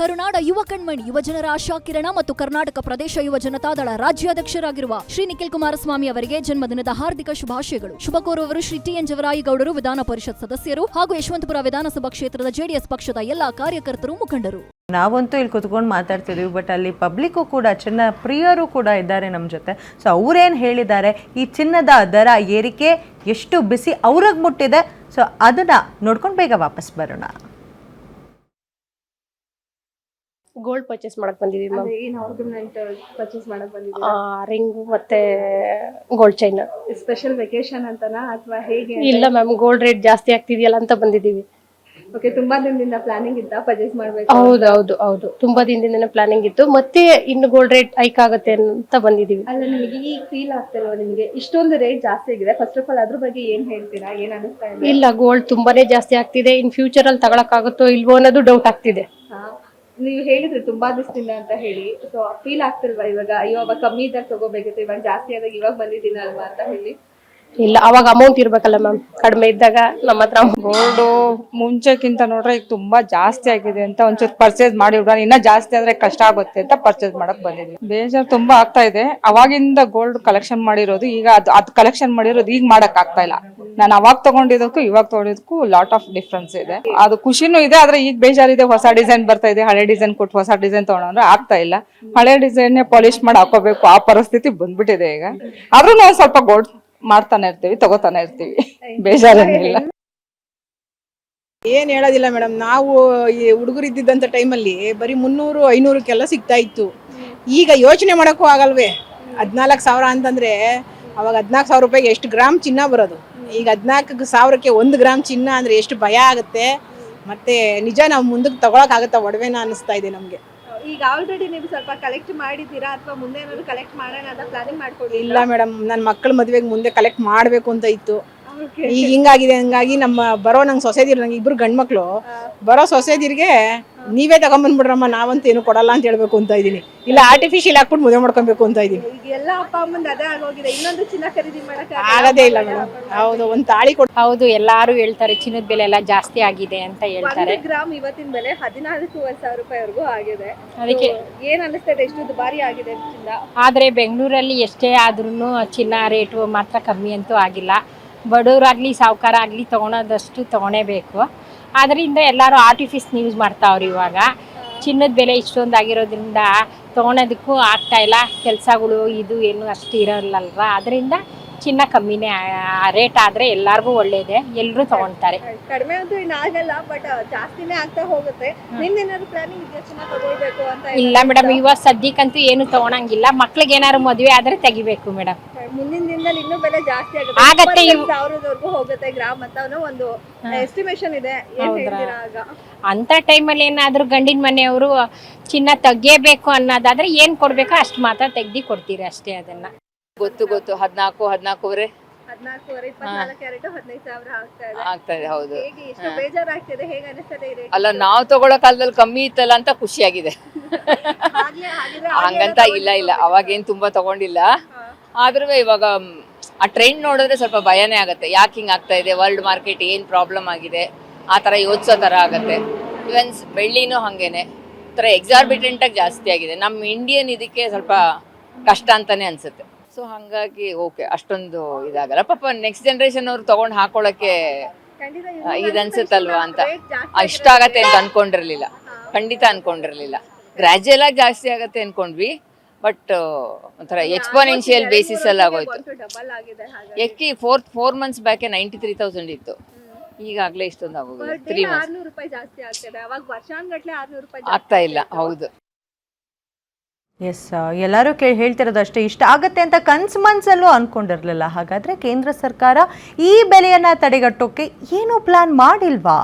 ಕರುನಾಡ ಯುವ ಕಣ್ಮಣಿ ಯುವಜನರ ಆಶಾ ಕಿರಣ ಮತ್ತು ಕರ್ನಾಟಕ ಪ್ರದೇಶ ಯುವ ಜನತಾದಳ ರಾಜ್ಯಾಧ್ಯಕ್ಷರಾಗಿರುವ ಶ್ರೀ ನಿಖಿಲ್ ಕುಮಾರಸ್ವಾಮಿ ಅವರಿಗೆ ಜನ್ಮದಿನದ ಹಾರ್ದಿಕ ಶುಭಾಶಯಗಳು. ಶುಭ ಕೋರುವವರು ಶ್ರೀ ಟಿ ಎನ್ ಜವರಾಯಿಗೌಡರು ವಿಧಾನ ಪರಿಷತ್ ಸದಸ್ಯರು ಹಾಗೂ ಯಶವಂತಪುರ ವಿಧಾನಸಭಾ ಕ್ಷೇತ್ರದ ಜೆಡಿಎಸ್ ಪಕ್ಷದ ಎಲ್ಲಾ ಕಾರ್ಯಕರ್ತರು ಮುಖಂಡರು. ನಾವಂತೂ ಇಲ್ಲಿ ಕುತ್ಕೊಂಡು ಮಾತಾಡ್ತಿದ್ದೀವಿ ಬಟ್ ಅಲ್ಲಿ ಪಬ್ಲಿಕ್ಕು ಕೂಡ, ಚಿನ್ನ ಪ್ರಿಯರು ಕೂಡ ಇದ್ದಾರೆ ನಮ್ಮ ಜೊತೆ. ಸೊ ಅವರೇನು ಹೇಳಿದ್ದಾರೆ, ಈ ಚಿನ್ನದ ದರ ಏರಿಕೆ ಎಷ್ಟು ಬಿಸಿ ಅವ್ರಿಗೆ ಮುಟ್ಟಿದೆ. ಸೊ ಅದನ್ನು ನೋಡ್ಕೊಂಡು ಬೇಗ ವಾಪಸ್ ಬರೋಣ. ಗೋಲ್ಡ್ ಪರ್ಚೇಸ್ ಮಾಡಕ್ ಬಂದಿದೀವಿ ಮ್ಯಾಮ್ ಏನು ಆರ್ಗಮೆಂಟ್ ಪರ್ಚೇಸ್ ಮಾಡಕ್ ಬಂದಿದ್ದೀರಾ? ರಿಂಗ್ ಮತ್ತೆ ಗೋಲ್ಡ್ ಚೈನ್ ಸ್ಪೆಷಲ್ ವೆಕೇಶನ್ ಅಂತನಾ ಅಥವಾ ಹೇಗೆ ಇಲ್ಲ ಮ್ಯಾಮ್ ಗೋಲ್ಡ್ ರೇಟ್ ಜಾಸ್ತಿ ಆಗ್ತಿದೆಯಲ್ಲ ಅಂತ ಬಂದಿದ್ದೀವಿ. ಓಕೆ ತುಂಬಾ ದಿನದಿಂದ ಪ್ಲಾನಿಂಗ್ ಇತ್ತಾ ಪರ್ಚೇಸ್ ಮಾಡ್ಬೇಕು? ಹೌದು ಹೌದು ಹೌದು. ತುಂಬಾ ದಿನದಿಂದ ಪ್ಲಾನಿಂಗ್ ಇತ್ತು. ಮತ್ತೆ ಇನ್ನು ಗೋಲ್ಡ್ ರೇಟ್ ಹೈಕ್ ಆಗುತ್ತೆ ಅಂತ ಬಂದಿದೀವಿ ಅಲ್ಲ ನಿಮಗೆ ಈ ಫೀಲ್ ಆಗ್ತಿಲ್ವಾ ನಿಮಗೆ? ಇಷ್ಟೊಂದು ರೇಟ್ ಜಾಸ್ತಿ ಆಗಿದೆ. ಫಸ್ಟ್ ಆಫ್ ಆಲ್ ಅದ್ರ ಬಗ್ಗೆ ಏನ್ ಹೇಳ್ತೀರಾ? ಏನ್ ಅನಿಸ್ತಾ ಇದೆ? ಇಲ್ಲ ಗೋಲ್ಡ್ ತುಂಬಾನೇ ಜಾಸ್ತಿ ಆಗ್ತಿದೆ. ಇನ್ ಫ್ಯೂಚರ್ ಅಲ್ಲಿ ತಗೊಳಕ್ ಆಗುತ್ತೋ ಇಲ್ವೋ ಅನ್ನೋದು ಡೌಟ್ ಆಗ್ತಿದೆ. ನೀವು ಹೇಳಿದ್ರಿ ತುಂಬಾ ದಿವಸದಿಂದ ಅಂತ ಹೇಳಿ. ಸೊ ಫೀಲ್ ಆಗ್ತಿಲ್ವಾ ಇವಾಗ? ಅಯ್ಯೋ ಅವಾಗ ಕಮ್ಮಿ ಇದ್ದಾಗ ತಗೋಬೇಕಿತ್ತು ಇವಾಗ ಜಾಸ್ತಿ ಆದಾಗ ಇವಾಗ ಬಂದಿದ್ದೀನಲ್ವಾ ಅಂತ ಹೇಳಿ. ಇಲ್ಲ ಅವಾಗ ಅಮೌಂಟ್ ಇರ್ಬೇಕಲ್ಲ ಮ್ಯಾಮ್ ಕಡಿಮೆ ಇದ್ದಾಗ ನಮ್ಮ ಹತ್ರ ಗೋಲ್ಡು ಮುಂಚೆಕ್ಕಿಂತ ನೋಡ್ರೆ ಈಗ ತುಂಬಾ ಜಾಸ್ತಿ ಆಗಿದೆ ಅಂತ ಒಂಚೂರು ಪರ್ಚೇಸ್ ಮಾಡಿ ಬಿಡೋಣ. ಇನ್ನ ಜಾಸ್ತಿ ಆದ್ರೆ ಕಷ್ಟ ಆಗುತ್ತೆ ಅಂತ ಪರ್ಚೇಸ್ ಮಾಡಕ್ ಬಂದಿದ್ವಿ ಬೇಜಾರ್ ತುಂಬಾ ಆಗ್ತಾ ಇದೆ. ಅವಾಗಿಂದ ಗೋಲ್ಡ್ ಕಲೆಕ್ಷನ್ ಮಾಡಿರೋದು ಈಗ ಅದು ಅದ್ ಕಲೆಕ್ಷನ್ ಮಾಡಿರೋದು ಈಗ ಮಾಡಕ್ ಆಗ್ತಾ ಇಲ್ಲ. ನಾನು ಅವಾಗ ತಗೊಂಡಿದ್ದಕ್ಕೂ, ಇವಾಗ ತಗೊಂಡಿದ್ದಕ್ಕೂ ಲಾಟ್ ಆಫ್ ಡಿಫ್ರೆನ್ಸ್ ಇದೆ. ಅದು ಖುಷಿನೂ ಇದೆ, ಆದ್ರೆ ಈಗ ಬೇಜಾರಿದೆ, ಹೊಸ ಡಿಸೈನ್ ಬರ್ತಾ ಇದೆ, ಹಳೆ ಡಿಸೈನ್ ಕೊಟ್ಟು ಹೊಸ ಡಿಸೈನ್ ತಗೊಂಡ್ರೆ ಆಗ್ತಾ ಇಲ್ಲ. ಹಳೆ ಡಿಸೈನ್ ಪಾಲಿಶ್ ಮಾಡಿ ಹಾಕೋಬೇಕು, ಆ ಪರಿಸ್ಥಿತಿ ಬಂದ್ಬಿಟ್ಟಿದೆ ಈಗ. ಆದ್ರೂ ನಾವು ಸ್ವಲ್ಪ ಗೋಲ್ಡ್ ಮಾಡ್ತಾನೆ ಇರ್ತೀವಿ, ತಗೋತಾನೆ ಇರ್ತೀವಿ. ಬೇಜಾರೇನಿಲ್ಲ. ಏನ್ ಹೇಳೋದಿಲ್ಲ ಮೇಡಮ್, ನಾವು ಈ ಹುಡುಗರು ಇದ್ದಿದ್ದಂಥ ಟೈಮಲ್ಲಿ ಬರೀ ಮುನ್ನೂರು, ಐನೂರಕ್ಕೆಲ್ಲ ಸಿಗ್ತಾ ಇತ್ತು. ಈಗ ಯೋಚನೆ ಮಾಡೋಕ್ಕೂ ಆಗಲ್ವೇ? ಹದಿನಾಲ್ಕು ಸಾವಿರ ಅಂತಂದ್ರೆ ಅವಾಗ ಹದಿನಾಲ್ಕು ಸಾವಿರ ರೂಪಾಯಿಗೆ ಎಷ್ಟು ಗ್ರಾಮ್ ಚಿನ್ನ ಬರೋದು? ಈಗ ಹದಿನಾಲ್ಕು ಸಾವಿರಕ್ಕೆ ಒಂದು ಗ್ರಾಮ್ ಚಿನ್ನ ಅಂದ್ರೆ ಎಷ್ಟು ಭಯ ಆಗುತ್ತೆ? ಮತ್ತೆ ನಿಜ ನಾವು ಮುಂದಕ್ಕೆ ತಗೊಳಕ್ಕಾಗತ್ತಾ ಒಡವೆನ ಅನ್ನಿಸ್ತಾ ಇದೆ ನಮಗೆ. ಈಗ ಆಲ್ರೆಡಿ ನೀವು ಸ್ವಲ್ಪ ಕಲೆಕ್ಟ್ ಮಾಡಿದ್ದೀರಾ ಅಥವಾ ಮುಂದೆ ಏನಾದ್ರು ಕಲೆಕ್ಟ್ ಮಾಡೋಣ ಅಂತ ಪ್ಲಾನಿಂಗ್ ಮಾಡ್ಕೊಳ್ಳಿ ಇಲ್ಲ ಮೇಡಮ್ ನನ್ನ ಮಕ್ಕಳ ಮದುವೆಗೆ ಮುಂದೆ ಕಲೆಕ್ಟ್ ಮಾಡಬೇಕು ಅಂತ ಇತ್ತು. ಈಗ ಹಿಂಗಾಗಿದೆ ಹಂಗಾಗಿ ನಮ್ಮ ಬರೋ ನಂಗೆ ಸೊಸೆದಿರು ನಂಗೆ ಇಬ್ರು ಗಂಡ್ಮಕ್ಳು. ಬರೋ ಸೊಸೆದಿರ್ಗೆ ನೀವೇ ತಗೊಂಬಂದ್ಬಿಡ್ರಮ್ಮ ನಾವಂತ ಏನು ಕೊಡಲ್ಲ ಅಂತ ಹೇಳ್ಬೇಕು ಅಂತ ಇದೀನಿ ಇಲ್ಲ ಆರ್ಟಿಫಿಷಿಯಲ್ ಹಾಕ್ಬಿಟ್ಟು ಮದುವೆ ಮಾಡ್ಕೊಬೇಕು ಅಂತ ಇದ್ದೀನಿ. ಈಗ ಎಲ್ಲ ಅಪ್ಪ ಅಮ್ಮಂದ್ ಅದೇ ಆಗೋಗಿದೆ. ಇನ್ನೊಂದು ಚಿನ್ನ ಖರೀದಿ ಮಾಡಕ್ಕೆ ಆಗದೇ ಇಲ್ಲ ಮೇಡಮ್ ಹೌದು ಒಂದು ತಾಳಿ ಕೊಡ್ ಹೌದು ಎಲ್ಲಾರು ಹೇಳ್ತಾರೆ ಚಿನ್ನದ ಬೆಲೆ ಎಲ್ಲ ಜಾಸ್ತಿ ಆಗಿದೆ ಅಂತ ಹೇಳ್ತಾರೆ. ಗ್ರಾಮ್ ಇವತ್ತಿನ ಬೆಲೆ ಹದಿನಾಲ್ಕೂವರೆ ಸಾವಿರ ರೂಪಾಯಿವರೆಗೂ ಆಗಿದೆ. ಅದಕ್ಕೆ ಏನ್ ಅನಿಸ್ತದೆ ಎಷ್ಟು ದುಬಾರಿ ಆಗಿದೆ ಚಿನ್ನ. ಆದರೆ ಬೆಂಗಳೂರಲ್ಲಿ ಎಷ್ಟೇ ಆದ್ರೂ ಚಿನ್ನ ರೇಟು ಮಾತ್ರ ಕಮ್ಮಿ ಅಂತೂ ಆಗಿಲ್ಲ. ಬಡವರಾಗ್ಲಿ ಸಾವುಕಾರ ಆಗ್ಲಿ ತಗೊಳೋದಷ್ಟು ತೊಗೊಳೇಬೇಕು. ಅದರಿಂದ ಎಲ್ಲರೂ ಆರ್ಟಿಫಿಸ್ ಯೂಸ್ ಮಾಡ್ತಾವ್ರಿ ಇವಾಗ. ಚಿನ್ನದ ಬೆಲೆ ಇಷ್ಟೊಂದು ಆಗಿರೋದ್ರಿಂದ ತೊಗೊಳೋದಕ್ಕೂ ಆಗ್ತಾ ಇಲ್ಲ. ಕೆಲಸಗಳು ಇದು ಏನು ಅಷ್ಟು ಇರಲ್ಲಲ್ವ? ಅದರಿಂದ ಚಿನ್ನ ಕಮ್ಮಿನೇ ರೇಟ್ ಆದರೆ ಎಲ್ಲರಿಗೂ ಒಳ್ಳೇದೇ. ಎಲ್ಲರೂ ತಗೊಳ್ತಾರೆ. ಕಡಿಮೆ ಅಂತೂ ಇನ್ನು ಆಗಲ್ಲ ಬಟ್ ಜಾಸ್ತಿನೇ ಆಗ್ತಾ ಹೋಗುತ್ತೆ. ನಿಮ್ದೇನಾದ್ರು ಪ್ಲಾನಿಂಗ್ ಇದೆಯಾ ಚಿನ್ನ ತಗೊಳ್ಬೇಕು ಅಂತ ಇಲ್ಲ ಮೇಡಮ್ ಇವಾಗ ಸದ್ಯಕ್ಕಂತೂ ಏನು ತಗೊಳಂಗಿಲ್ಲ. ಮಕ್ಳಿಗೆ ಏನಾದ್ರು ಮದುವೆ ಆದರೆ ತೆಗಿಬೇಕು ಮೇಡಮ್ ಮುಂದಿನ ದಿನದಲ್ಲಿ ಇನ್ನೂ ಬೆಲೆ ಜಾಸ್ತಿ ಆಗುತ್ತೆ. ಸಾವಿರದವರೆಗೂ ಹೋಗುತ್ತೆ ಗ್ರಾಮ್ ಅಂತ ಒಂದು ಎಸ್ಟಿಮೇಶನ್ ಇದೆ. ಅಂತ ಟೈಮಲ್ಲಿ ಏನಾದರೂ ಗಂಡಿನ ಮನೆಯವರು ಚಿನ್ನ ತೆಗಿಯಬೇಕು ಅನ್ನೋದಾದ್ರೆ ಏನು ಕೊಡ್ಬೇಕು ಅಷ್ಟು ಮಾತ್ರ ತೆಗ್ದಿ ಕೊಡ್ತೀರಿ ಅಷ್ಟೇ ಅದನ್ನ. ಗೊತ್ತು ಗೊತ್ತು. ಹದಿನಾಲ್ಕು ಹದಿನಾಲ್ಕೂವರೆ. ಅಲ್ಲ ನಾವು ತಗೊಳ್ಳೋ ಕಾಲದಲ್ಲಿ ಕಮ್ಮಿ ಇತ್ತಲ್ಲ ಅಂತ ಖುಷಿಯಾಗಿದೆ. ಹಂಗಂತ ಇಲ್ಲ ಇಲ್ಲ. ಅವಾಗೇನ್ ತುಂಬಾ ತಗೊಂಡಿಲ್ಲ. ಆದ್ರೂ ಇವಾಗ ಆ ಟ್ರೆಂಡ್ ನೋಡಿದ್ರೆ ಸ್ವಲ್ಪ ಭಯನೇ ಆಗುತ್ತೆ. ಯಾಕೆ ಹಿಂಗ್ ಆಗ್ತಾ ಇದೆ? ವರ್ಲ್ಡ್ ಮಾರ್ಕೆಟ್ ಏನ್ ಪ್ರಾಬ್ಲಮ್ ಆಗಿದೆ? ಆ ತರ ಯೋಚಿಸೋ ತರ ಆಗತ್ತೆ. ಇವನ್ ಬೆಳ್ಳಿನೂ ಹಂಗೇನೆ. ಥರ ತರ ಎಕ್ಸಾರ್ಬಿಟೆಂಟ್ ಆಗಿ ಜಾಸ್ತಿ ಆಗಿದೆ. ನಮ್ಮ ಇಂಡಿಯನ್ ಇದಕ್ಕೆ ಸ್ವಲ್ಪ ಕಷ್ಟ ಅಂತಾನೆ ಅನ್ಸುತ್ತೆ. ಸೊ ಹಂಗಾಗಿ ಓಕೆ ಅಷ್ಟೊಂದು ಇದಾಗಲ್ಲ. ಪಾಪ ನೆಕ್ಸ್ಟ್ ಜನರೇಷನ್ ಅವ್ರು ತಗೊಂಡ್ ಇನ್ನು ಇದ್ ಅನ್ಸುತ್ತಲ್ವಾ ಅಂತ. ಇಷ್ಟ ಆಗತ್ತೆ ಅಂತ ಅನ್ಕೊಂಡಿರ್ಲಿಲ್ಲ. ಖಂಡಿತ ಅನ್ಕೊಂಡಿರ್ಲಿಲ್ಲ. ಗ್ರಾಜುಯಲ್ ಆಗಿ ಜಾಸ್ತಿ ಆಗತ್ತೆ ಅನ್ಕೊಂಡ್ವಿ. ಬಟ್ ಒಂಥರ ಎಕ್ಸ್ಪೋನೆನ್ಷಿಯಲ್ ಬೇಸಿಸ್ ಅಲ್ಲಿ ಆಗೋಯ್ತು. ಡಬಲ್ ಆಗಿದೆ ಹಾಗೆ ಎಕ್ಕಿ ಫೋರ್ ಫೋರ್ ಮಂತ್ಸ್ ಬ್ಯಾಕೆ ನೈಂಟಿ ತ್ರೀ ತೌಸಂಡ್ ಇತ್ತು. ಈಗಾಗಲೇ ಇಷ್ಟೊಂದು ಆಗೋಗಿದೆ ತ್ರೀ ಮಂತ್ಸ್ ಆರ್ನೂರು ರೂಪಾಯಿ ಜಾಸ್ತಿ ಆಗ್ತಿದೆ. ಅವಾಗ ವರ್ಷಾನ್ಗಟ್ಲೆ ಆರ್ನೂರು ರೂಪಾಯಿ ಆಗ್ತಾ ಇಲ್ಲ ಹೌದು. ಎಸ್ ಎಲ್ಲರೂ ಕೇಳಿ ಹೇಳ್ತಿರೋದು ಅಷ್ಟೇ ಇಷ್ಟ ಆಗತ್ತೆ ಅಂತ ಕನ್ಸ್ ಮನ್ಸಲ್ಲೂ ಅನ್ಕೊಂಡಿರ್ಲಿಲ್ಲ. ಹಾಗಾದ್ರೆ ಕೇಂದ್ರ ಸರ್ಕಾರ ಈ ಬೆಲೆಯನ್ನ ತಡೆಗಟ್ಟೋಕೆ ಏನೂ ಪ್ಲಾನ್ ಮಾಡಿಲ್ವಾ?